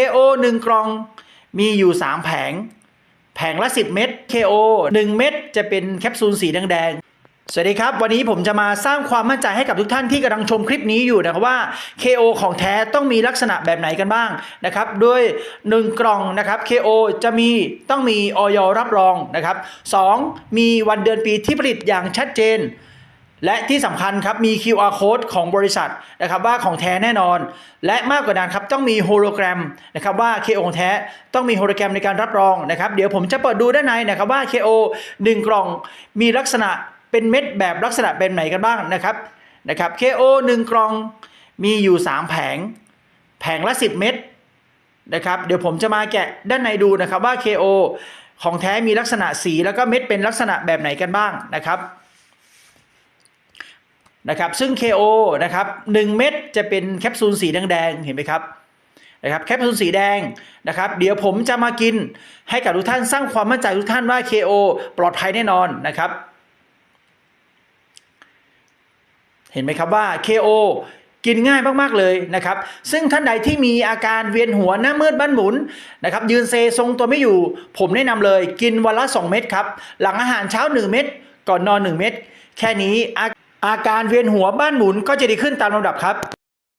KO 1กล่องมีอยู่ 3 แผง แผงละ 10 เม็ด KO 1 เม็ดจะเป็นแคปซูลสีแดงๆสวัสดีครับ วันนี้ผมจะมาสร้างความมั่นใจให้กับทุกท่านที่กำลังชมคลิปนี้อยู่นะครับว่า KO ของแท้ต้องมีลักษณะแบบไหนกันบ้างนะครับด้วย1กล่องนะครับ KO จะมีต้องมีออยรับรองนะครับ 2. มีวันเดือนปีที่ผลิตอย่างชัดเจน และที่สำคัญครับมี QR code ของบริษัทนะครับว่าของแท้แน่นอน และมากกว่านั้นครับต้องมีโฮโลแกรมนะครับว่า KO ของแท้ต้องมีโฮโลแกรมในการรับรองนะครับเดี๋ยวผมจะเปิดดูด้านในนะครับว่า KO 1 กล่องมีลักษณะเป็นเม็ดแบบลักษณะเป็นไหนกันบ้างนะครับนะครับ KO 1 กล่องมีอยู่ 3 แผง แผงละ 10 เม็ดนะครับเดี๋ยวผมจะมาแกะด้านในดูนะครับว่า KO ของแท้มีลักษณะสีแล้วก็เม็ดเป็นลักษณะแบบไหนกันบ้างนะครับ นะครับซึ่ง KO นะครับ1เม็ดจะเป็นแคปซูลสีแดงๆเห็นไหมครับนะครับแคปซูลสีแดงนะครับ เดี๋ยวผมจะมากินให้กับทุกท่านสร้างความมั่นใจทุกท่านว่า KO ปลอดภัยแน่นอนนะครับ เห็นไหมครับว่า KO กินง่ายมาก ๆ เลยนะครับ ซึ่งท่านใดที่มีอาการเวียนหัวหน้ามืดบ้านหมุนนะครับ ยืนเซทรงตัวไม่อยู่ ผมแนะนำเลย กินวันละ 2 เม็ดครับ หลังอาหารเช้า 1 เม็ดก่อนนอน 1 เม็ดแค่นี้อา อาการเวียนหัวบ้านหมุนก็จะดีขึ้นตามลำดับครับ